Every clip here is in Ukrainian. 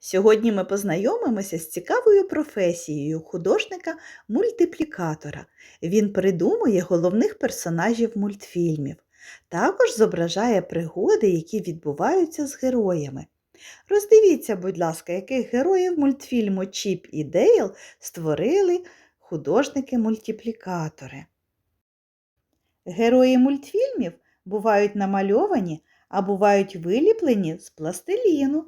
Сьогодні ми познайомимося з цікавою професією художника-мультиплікатора. Він придумує головних персонажів мультфільмів. Також зображає пригоди, які відбуваються з героями. Роздивіться, будь ласка, яких героїв мультфільму Чіп і Дейл створили художники-мультиплікатори. Герої мультфільмів бувають намальовані, а бувають виліплені з пластиліну.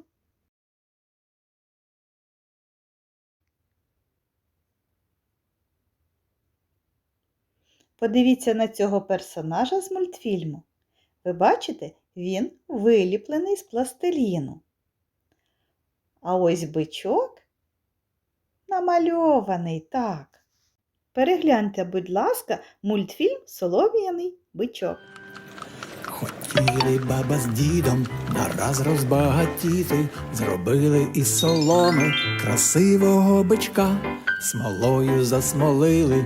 Подивіться на цього персонажа з мультфільму. Ви бачите, він виліплений з пластиліну. А ось бичок намальований так. Перегляньте, будь ласка, мультфільм Солом'яний бичок. Хотіли баба з дідом нараз розбагатіти, зробили із соломи красивого бичка, смолою засмолили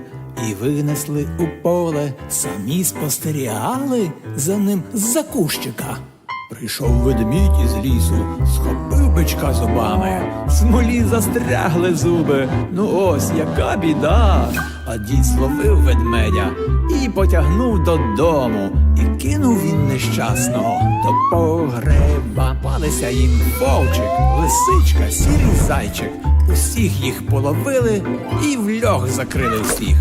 і винесли у поле, самі спостерігали за ним з-за кущика. Прийшов ведмідь із лісу, схопив бичка зубами, в смолі застрягли зуби. Ну ось яка біда. А дід зловив ведмедя і потягнув додому. І кинув він нещасного до погреба. Палися їм вовчик, лисичка, сірий зайчик. Усіх їх половили і в льох закрили всіх.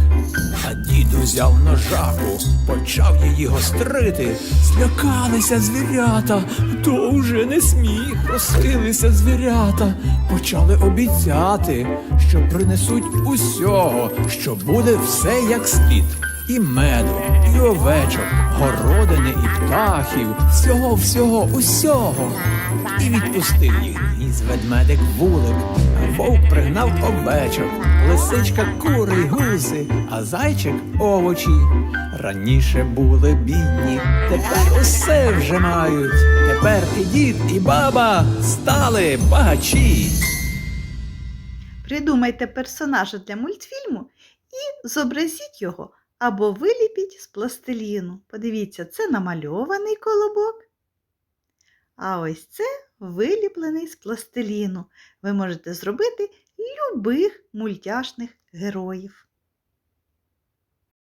А дід узяв ножаку, почав її гострити. Злякалися звірята, то вже не сміх. Просилися звірята, почали обіцяти, що принесуть усього, що буде все як слід. І меду, і овечок, городини, і птахів, всього, всього, усього. І відпустив їх із ведмедик вулик, вовк пригнав овечок, лисичка кури гуси, а зайчик овочі. Раніше були бідні, тепер усе вже мають. Тепер і дід, і баба стали багачі. Придумайте персонажа для мультфільму і зобразіть його або виліпіть з пластиліну. Подивіться, це намальований колобок. А ось це виліплений з пластиліну. Ви можете зробити любих мультяшних героїв.